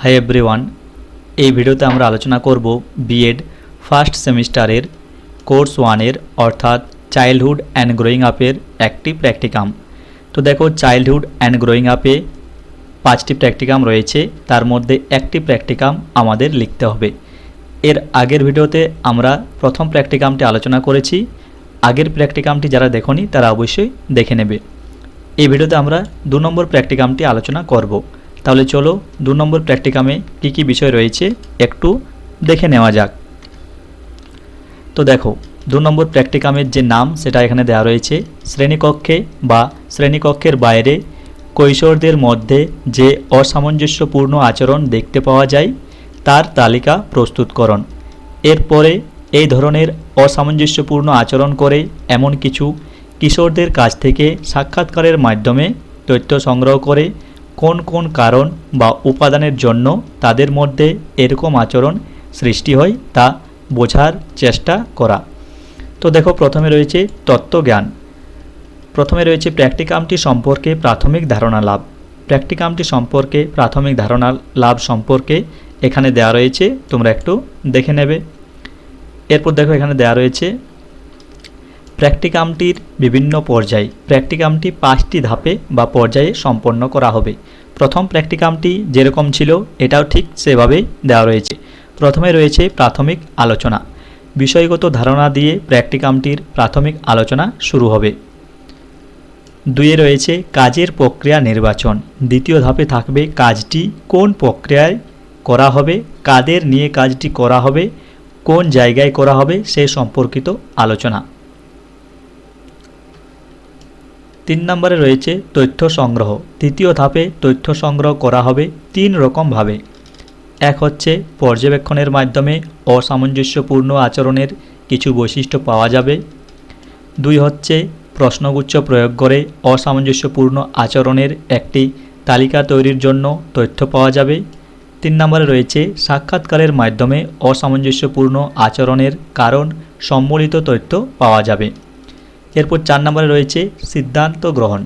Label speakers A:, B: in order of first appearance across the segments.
A: Hi everyone এই ভিডিওতে আমরা আলোচনা করব বিএড ফার্স্ট সেমিস্টারের কোর্স ওয়ানের অর্থাৎ চাইল্ডহুড অ্যান্ড গ্রোয়িং আপের একটি প্র্যাকটিকাম তো দেখো চাইল্ডহুড অ্যান্ড গ্রোয়িং আপে পাঁচটি প্র্যাকটিকাম রয়েছে, তার মধ্যে একটি প্র্যাকটিকাম আমাদের লিখতে হবে। এর আগের ভিডিওতে আমরা প্রথম প্র্যাকটিকামটি আলোচনা করেছি, আগের প্র্যাকটিকামটি যারা দেখনি তারা অবশ্যই দেখে নেবে। এই ভিডিওতে আমরা দু নম্বর প্র্যাকটিকামটি আলোচনা করব। তাহলে চলো দু নম্বর প্র্যাকটিকামে কী কী বিষয় রয়েছে একটু দেখে নেওয়া যাক। তো দেখো, দু নম্বর প্র্যাকটিকামের যে নাম সেটা এখানে দেওয়া রয়েছে, শ্রেণীকক্ষে বা শ্রেণীকক্ষের বাইরে কৈশোরদের মধ্যে যে অসামঞ্জস্যপূর্ণ আচরণ দেখতে পাওয়া যায়, তার তালিকা প্রস্তুতকরণ। এরপরে এই ধরনের অসামঞ্জস্যপূর্ণ আচরণ করে এমন কিছু কিশোরদের কাছ থেকে সাক্ষাৎকারের মাধ্যমে তথ্য সংগ্রহ করে কোন কোন কারণ বা উপাদানের জন্য তাদের মধ্যে এরকম আচরণ সৃষ্টি হয় তা বোঝার চেষ্টা করা। তো দেখো, প্রথমে রয়েছে তত্ত্বজ্ঞান। প্রথমে রয়েছে প্র্যাকটিকামটি সম্পর্কে প্রাথমিক ধারণা লাভ। প্র্যাকটিকামটি সম্পর্কে প্রাথমিক ধারণা লাভ সম্পর্কে এখানে দেওয়া রয়েছে, তোমরা একটু দেখে নেবে। এরপর দেখো, এখানে দেওয়া রয়েছে প্র্যাকটিকামটির বিভিন্ন পর্যায় প্র্যাকটিকামটি পাঁচটি ধাপে বা পর্যায়ে সম্পন্ন করা হবে। প্রথম প্র্যাকটিকামটি যেরকম ছিল, এটাও ঠিক সেভাবেই দেওয়া রয়েছে। প্রথমে রয়েছে প্রাথমিক আলোচনা। বিষয়গত ধারণা দিয়ে প্র্যাকটিকামটির প্রাথমিক আলোচনা শুরু হবে। দুয়ে রয়েছে কাজের প্রক্রিয়া নির্বাচন। দ্বিতীয় ধাপে থাকবে কাজটি কোন প্রক্রিয়ায় করা হবে, কাদের নিয়ে কাজটি করা হবে, কোন জায়গায় করা হবে সে সম্পর্কিত আলোচনা। তিন নম্বরে রয়েছে তথ্য সংগ্রহ। তৃতীয় ধাপে তথ্য সংগ্রহ করা হবে তিন রকমভাবে এক হচ্ছে পর্যবেক্ষণের মাধ্যমে অসামঞ্জস্যপূর্ণ আচরণের কিছু বৈশিষ্ট্য পাওয়া যাবে। দুই হচ্ছে প্রশ্নগুচ্ছ প্রয়োগ করে অসামঞ্জস্যপূর্ণ আচরণের একটি তালিকা তৈরির জন্য তথ্য পাওয়া যাবে। তিন নম্বরে রয়েছে সাক্ষাৎকারের মাধ্যমে অসামঞ্জস্যপূর্ণ আচরণের কারণ সম্বলিত তথ্য পাওয়া যাবে। এরপর চার নম্বরে রয়েছে সিদ্ধান্ত গ্রহণ।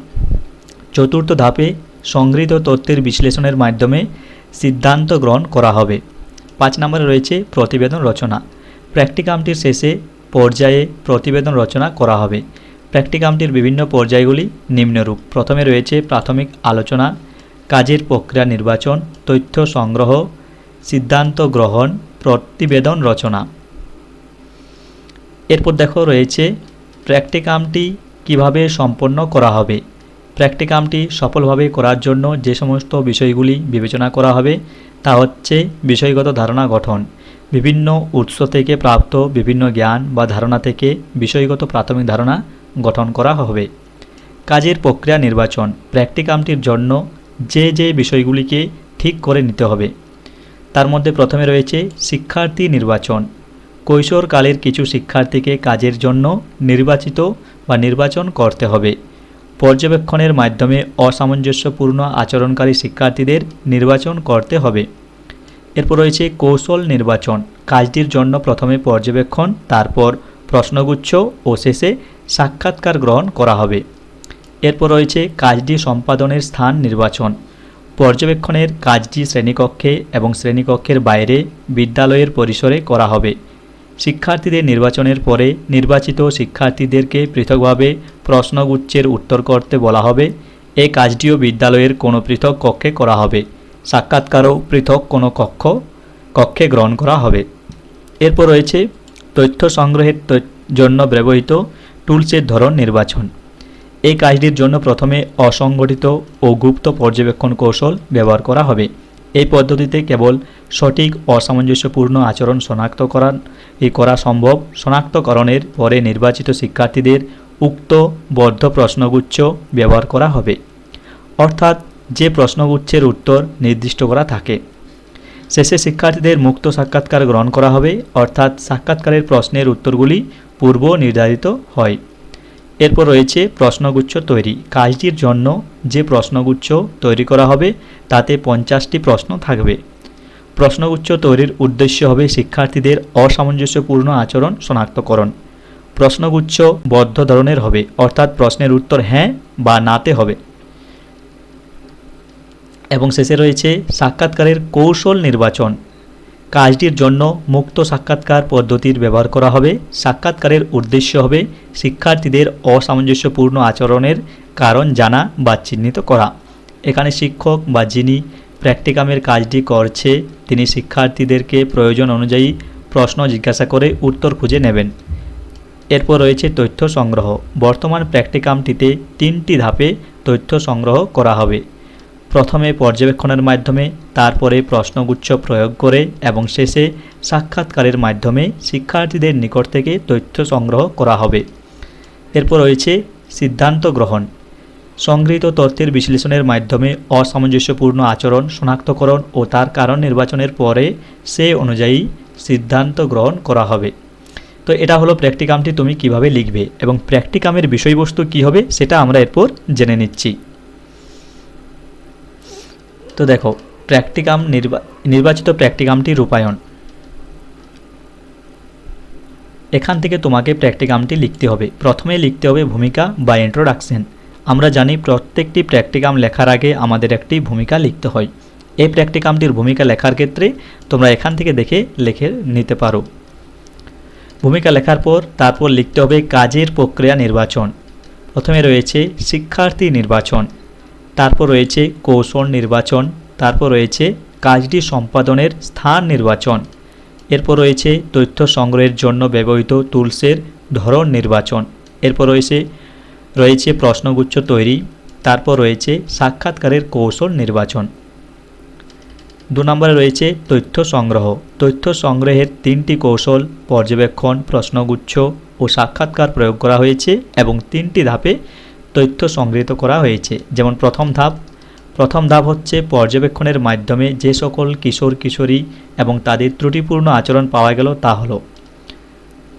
A: চতুর্থ ধাপে সংগৃহীত তথ্যের বিশ্লেষণের মাধ্যমে সিদ্ধান্ত গ্রহণ করা হবে। পাঁচ নম্বরে রয়েছে প্রতিবেদন রচনা। প্র্যাকটিকামটির শেষে পর্যায়ে প্রতিবেদন রচনা করা হবে। প্র্যাকটিকামটির বিভিন্ন পর্যায়গুলি নিম্নরূপ। প্রথমে রয়েছে প্রাথমিক আলোচনা, কাজের প্রক্রিয়া নির্বাচন, তথ্য সংগ্রহ, সিদ্ধান্ত গ্রহণ, প্রতিবেদন রচনা। এরপর দেখো রয়েছে প্র্যাকটিকামটি কীভাবে সম্পন্ন করা হবে? প্র্যাকটিকামটি সফলভাবে করার জন্য যে সমস্ত বিষয়গুলি বিবেচনা করা হবে, তা হচ্ছে বিষয়গত ধারণা গঠন। বিভিন্ন উৎস থেকে প্রাপ্ত বিভিন্ন জ্ঞান বা ধারণা থেকে বিষয়গত প্রাথমিক ধারণা গঠন করা হবে। কাজের প্রক্রিয়া নির্বাচন। প্র্যাকটিকামটির জন্য যে যে বিষয়গুলিকে ঠিক করে নিতে হবে। তার মধ্যে প্রথমে রয়েছে শিক্ষার্থী নির্বাচন। কৈশোরকালের কিছু শিক্ষার্থীকে কাজের জন্য নির্বাচিত বা নির্বাচন করতে হবে। পর্যবেক্ষণের মাধ্যমে অসামঞ্জস্যপূর্ণ আচরণকারী শিক্ষার্থীদের নির্বাচন করতে হবে। এরপর রয়েছে কৌশল নির্বাচন। কাজটির জন্য প্রথমে পর্যবেক্ষণ, তারপর প্রশ্নগুচ্ছ ও শেষে সাক্ষাৎকার গ্রহণ করা হবে। এরপর রয়েছে কাজটি সম্পাদনের স্থান নির্বাচন। পর্যবেক্ষণের কাজটি শ্রেণীকক্ষে এবং শ্রেণীকক্ষের বাইরে বিদ্যালয়ের পরিসরে করা হবে। শিক্ষার্থীদের নির্বাচনের পরে নির্বাচিত শিক্ষার্থীদেরকে পৃথকভাবে প্রশ্নগুচ্ছের উত্তর করতে বলা হবে। এই কাজটিও বিদ্যালয়ের কোনো পৃথক কক্ষে করা হবে। সাক্ষাৎকারও পৃথক কোনো কক্ষ, কক্ষে গ্রহণ করা হবে। এরপর রয়েছে তথ্য সংগ্রহের জন্য ব্যবহৃত টুলসের ধরন নির্বাচন। এই কাজটির জন্য প্রথমে অসংগঠিত ও গুপ্ত পর্যবেক্ষণ কৌশল ব্যবহার করা হবে। এই পদ্ধতিতে কেবল সঠিক অসামঞ্জস্যপূর্ণ আচরণ শনাক্ত করার এই করা সম্ভব শনাক্তকরণের পরে নির্বাচিত শিক্ষার্থীদের উক্ত বদ্ধ প্রশ্নগুচ্ছ ব্যবহার করা হবে। অর্থাৎ যে প্রশ্নগুচ্ছের উত্তর নির্দিষ্ট করা থাকে। শেষে শিক্ষার্থীদের মুক্ত সাক্ষাৎকার গ্রহণ করা হবে, অর্থাৎ সাক্ষাৎকারের প্রশ্নের উত্তরগুলি পূর্ব নির্ধারিত হয়। এরপর রয়েছে প্রশ্নগুচ্ছ তৈরি। কাজটির জন্য যে প্রশ্নগুচ্ছ তৈরি করা হবে, তাতে পঞ্চাশটি প্রশ্ন থাকবে। প্রশ্নগুচ্ছ তৈরির উদ্দেশ্য হবে শিক্ষার্থীদের অসামঞ্জস্যপূর্ণ আচরণ শনাক্তকরণ। প্রশ্নগুচ্ছ বদ্ধ ধরনের হবে, অর্থাৎ প্রশ্নের উত্তর হ্যাঁ বা নাতে হবে। এবং শেষে রয়েছে সাক্ষাৎকারের কৌশল নির্বাচন। কাজটির জন্য মুক্ত সাক্ষাৎকার পদ্ধতির ব্যবহার করা হবে। সাক্ষাৎকারের উদ্দেশ্য হবে শিক্ষার্থীদের অসামঞ্জস্যপূর্ণ আচরণের কারণ জানা বা চিহ্নিত করা। এখানে শিক্ষক বা যিনি প্র্যাকটিকামের কাজটি করছে, তিনি শিক্ষার্থীদেরকে প্রয়োজন অনুযায়ী প্রশ্ন জিজ্ঞাসা করে উত্তর খুঁজে নেবেন। এরপর রয়েছে তথ্য সংগ্রহ। বর্তমান প্র্যাকটিকামটিতে তিনটি ধাপে তথ্য সংগ্রহ করা হবে। প্রথমে পর্যবেক্ষণের মাধ্যমে, তারপরে প্রশ্নগুচ্ছ প্রয়োগ করে এবং শেষে সাক্ষাৎকারের মাধ্যমে শিক্ষার্থীদের নিকট থেকে তথ্য সংগ্রহ করা হবে। এরপর রয়েছে সিদ্ধান্ত গ্রহণ। সংগৃহীত তথ্যের বিশ্লেষণের মাধ্যমে অসামঞ্জস্যপূর্ণ আচরণ, শনাক্তকরণ ও তার কারণ নির্বাচনের পরে সে অনুযায়ী সিদ্ধান্ত গ্রহণ করা হবে। তো এটা হলো প্র্যাকটিকামটি তুমি কীভাবে লিখবে এবং প্র্যাকটিকামের বিষয়বস্তু কি হবে সেটা আমরা এরপর জেনে নিচ্ছি। তো দেখো প্র্যাকটিকাম নির্বাচিত প্র্যাকটিকামটি রূপায়ণ। এখান থেকে তোমাকে প্র্যাকটিকামটি লিখতে হবে। প্রথমে লিখতে হবে ভূমিকা বা ইন্ট্রোডাকশন আমরা জানি প্রত্যেকটি প্র্যাকটিকাম লেখার আগে আমাদের একটি ভূমিকা লিখতে হয়। এই প্র্যাকটিকামটির ভূমিকা লেখার ক্ষেত্রে তোমরা এখান থেকে দেখে লিখে নিতে পারো। ভূমিকা লেখার পর তারপর লিখতে হবে কাজের প্রক্রিয়া নির্বাচন। প্রথমে রয়েছে শিক্ষার্থী নির্বাচন। তারপর রয়েছে কৌশল নির্বাচন, তারপর রয়েছে কাজটি সম্পাদনের স্থান নির্বাচন, এরপর রয়েছে তথ্য সংগ্রহের জন্য ব্যবহৃত টুলসের ধরন নির্বাচন, এরপর রয়েছে রয়েছে প্রশ্নগুচ্ছ তৈরি, তারপর রয়েছে সাক্ষাৎকারের কৌশল নির্বাচন। দু নম্বরে রয়েছে তথ্য সংগ্রহ, তথ্য সংগ্রহের তিনটি কৌশল পর্যবেক্ষণ, প্রশ্নগুচ্ছ ও সাক্ষাৎকার প্রয়োগ করা হয়েছে এবং তিনটি ধাপে তথ্য সংগৃহীত করা হয়েছে। যেমন প্রথম ধাপ প্রথম ধাপ হচ্ছে পর্যবেক্ষণের মাধ্যমে যে সকল কিশোর, কিশোরী এবং তাদের ত্রুটিপূর্ণ আচরণ পাওয়া গেল তা হলো।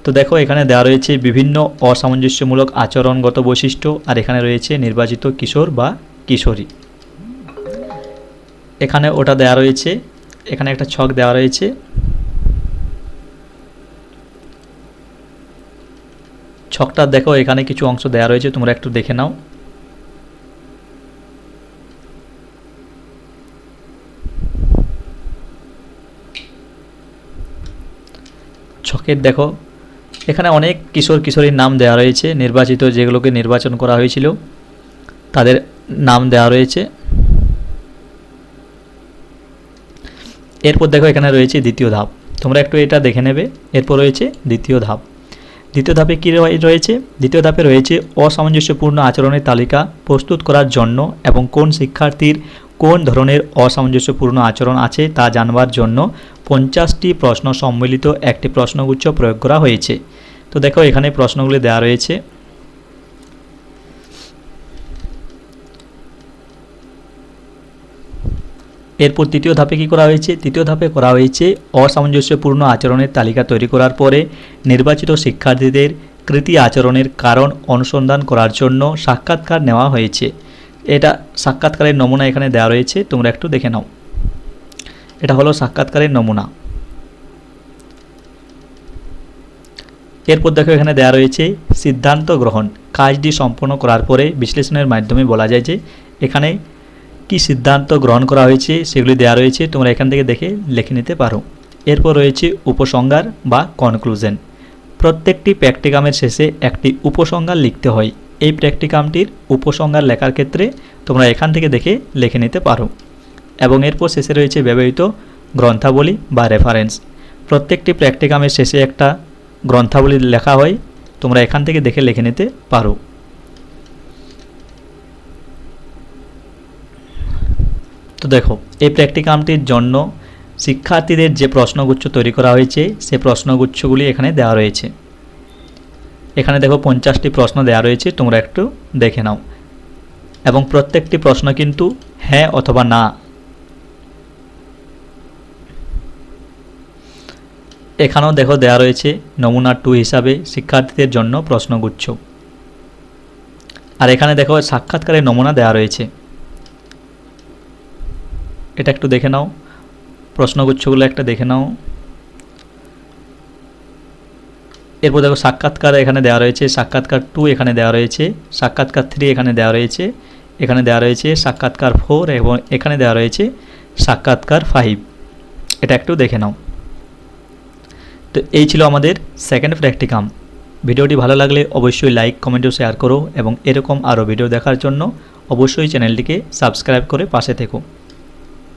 A: তো দেখো, এখানে দেওয়া রয়েছে বিভিন্ন অসামঞ্জস্যমূলক আচরণগত বৈশিষ্ট্য আর এখানে রয়েছে নির্বাচিত কিশোর বা কিশোরী। এখানে ওটা দেওয়া রয়েছে, এখানে একটা ছক দেওয়া রয়েছে। ছকটা দেখো, এখানে কিছু অংশ দেওয়া রয়েছে, তোমরা একটু দেখে নাও। ছকের দেখো, এখানে অনেক কিশোর কিশোরীর নাম দেওয়া রয়েছে, নির্বাচিত যেগুলোকে নির্বাচন করা হয়েছিল, তাদের নাম দেওয়া রয়েছে। এরপর দেখো, এখানে রয়েছে দ্বিতীয় ধাপ, তোমরা একটু এটা দেখে নেবে, এরপর রয়েছে দ্বিতীয় ধাপ। দ্বিতীয় ধাপে কী রয়েছে? দ্বিতীয় ধাপে রয়েছে অসামঞ্জস্যপূর্ণ আচরণের তালিকা প্রস্তুত করার জন্য এবং কোন শিক্ষার্থীর কোন ধরনের অসামঞ্জস্যপূর্ণ আচরণ আছে তা জানবার জন্য পঞ্চাশটি প্রশ্ন সম্মিলিত একটি প্রশ্নগুচ্ছ প্রয়োগ করা হয়েছে। তো দেখো এখানে প্রশ্নগুলি দেওয়া রয়েছে। এরপর তৃতীয় ধাপে কি করা হয়েছে? তৃতীয় ধাপে করা হয়েছে অসামঞ্জস্যপূর্ণ আচরণের তালিকা তৈরি করার পরে নির্বাচিত শিক্ষার্থীদের কৃতি আচরণের কারণ অনুসন্ধান করার জন্য সাক্ষাৎকার নেওয়া হয়েছে। এটা সাক্ষাৎকারের নমুনা এখানে দেওয়া রয়েছে, তোমরা একটু দেখে নাও। এটা হলো সাক্ষাৎকারের নমুনা। এরপর দেখো এখানে দেওয়া রয়েছে, সিদ্ধান্ত গ্রহণ। কাজটি সম্পন্ন করার পরে বিশ্লেষণের মাধ্যমে বলা যায় যে এখানে কি সিদ্ধান্ত গ্রহণ করা হয়েছে সেগুলি দেওয়া রয়েছে, তোমরা এখান থেকে দেখে লিখে নিতে পারো। এরপর রয়েছে উপসংহার বা কনক্লুশন প্রত্যেকটি প্র্যাকটিকামের শেষে একটি উপসংহার লিখতে হয়। এই প্র্যাকটিকামটির উপসংহার লেখার ক্ষেত্রে তোমরা এখান থেকে দেখে লিখে নিতে পারো। এবং এরপর শেষে রয়েছে ব্যবহৃত গ্রন্থাবলী বা রেফারেন্স প্রত্যেকটি প্র্যাকটিকামের শেষে একটা গ্রন্থাবলী লেখা হয়, তোমরা এখান থেকে দেখে লিখে নিতে পারো। তো দেখো, এই প্র্যাকটিকামটির জন্য শিক্ষার্থীদের যে প্রশ্নগুচ্ছ তৈরি করা হয়েছে, সে প্রশ্নগুচ্ছগুলি এখানে দেওয়া রয়েছে। এখানে দেখো পঞ্চাশটি প্রশ্ন দেওয়া রয়েছে, তোমরা একটু দেখে নাও। এবং প্রত্যেকটি প্রশ্ন কিন্তু হ্যাঁ অথবা না। এখানেও দেখো দেওয়া রয়েছে নমুনা টু হিসাবে শিক্ষার্থীদের জন্য প্রশ্নগুচ্ছ। আর এখানে দেখো সাক্ষাৎকারের নমুনা দেওয়া রয়েছে। এটা একটু দেখে নাও। প্রশ্নগুচ্ছগুলো একটা দেখে নাও। এরপর দেখো, সাক্ষাৎকার এখানে দেওয়া রয়েছে, সাক্ষাৎকার টু এখানে দেওয়া রয়েছে, সাক্ষাৎকার থ্রি এখানে দেওয়া রয়েছে, এখানে দেওয়া রয়েছে সাক্ষাৎকার ফোর এবং এখানে দেওয়া রয়েছে সাক্ষাৎকার ফাইভ এটা একটু দেখে নাও। তো এই ছিল আমাদের সেকেন্ড প্র্যাকটিকাম ভিডিওটি ভালো লাগলে অবশ্যই লাইক কমেন্ট ও শেয়ার করো এবং এরকম আরও ভিডিও দেখার জন্য অবশ্যই চ্যানেলটিকে সাবস্ক্রাইব করে পাশে থেকো।